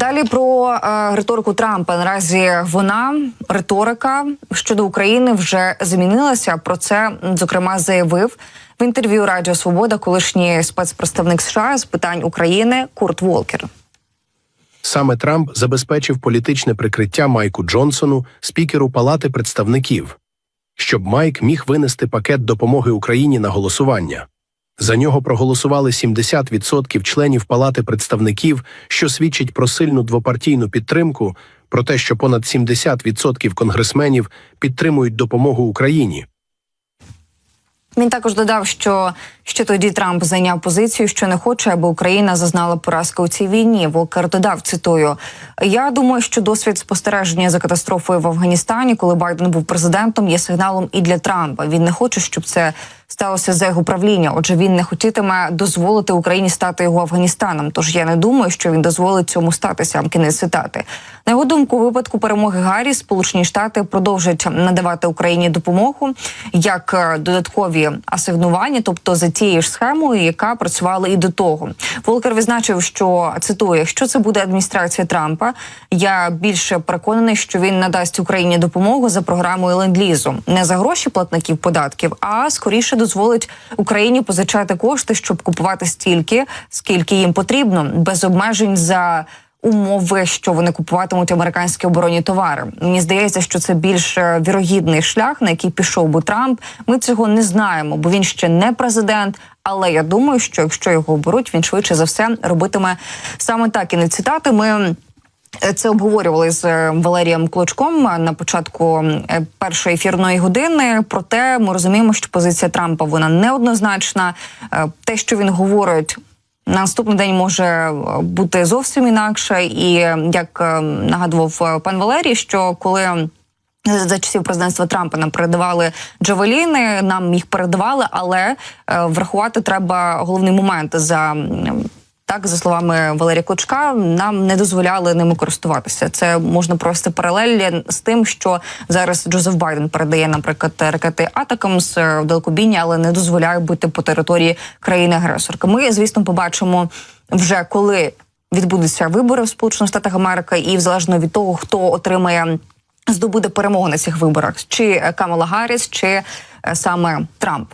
Далі про е, риторику Трампа. Наразі вона риторика щодо України вже змінилася. Про це зокрема заявив в інтерв'ю Радіо Свобода колишній спецпредставник США з питань України Курт Волкер. Саме Трамп забезпечив політичне прикриття Майку Джонсону, спікеру Палати представників, щоб Майк міг винести пакет допомоги Україні на голосування. За нього проголосували 70% членів Палати представників, що свідчить про сильну двопартійну підтримку, про те, що понад 70% конгресменів підтримують допомогу Україні. Він також додав, що ще тоді Трамп зайняв позицію, що не хоче, аби Україна зазнала поразки у цій війні. Волкер додав цитую: Я думаю, що досвід спостереження за катастрофою в Афганістані, коли Байден був президентом, є сигналом і для Трампа. Він не хоче, щоб це сталося за його правління. Отже, він не хотітиме дозволити Україні стати його Афганістаном. Тож я не думаю, що він дозволить цьому статися. Кінець цитати. На його думку, у випадку перемоги Гаррі Сполучені Штати продовжать надавати Україні допомогу як е, додаткові асигнування, тобто за тією ж схемою, яка працювала і до того. Волкер відзначив, що цитую: якщо це буде адміністрація Трампа, я більше переконаний, що він надасть Україні допомогу за програмою ленд-лізу. не за гроші платників податків, а скоріше дозволить Україні позичати кошти, щоб купувати стільки, скільки їм потрібно, без обмежень за умови, що вони купуватимуть американські оборонні товари. Мені здається, що це більш е, вірогідний шлях, на який пішов би Трамп. Ми цього не знаємо, бо він ще не президент. Але я думаю, що якщо його оберуть, він швидше за все робитиме саме так. І не цитати ми. Е, Це обговорювали з е, Валерієм Клочком на початку е, першої ефірної години. Проте ми розуміємо, що позиція Трампа вона неоднозначна. Е, Те, що він говорить. На наступний день може е, бути зовсім інакше, і е, як е, нагадував е, пан Валерій, що коли за часів президентства Трампа нам передавали джавеліни, нам їх передавали, але е, врахувати треба головний момент за. Так, за словами Валерія Клочка, нам не дозволяли ними користуватися. Це можна провести паралелі з тим, що зараз Джозеф Байден передає, наприклад, ракети Атакамс в далекобійні, але не дозволяє бути по території країни-агресорки. Ми, звісно, побачимо вже коли відбудуться вибори в Сполучених Штатах Америки, і залежно від того, хто отримає здобуде перемогу на цих виборах, чи Камала Гарріс, чи е, саме Трамп.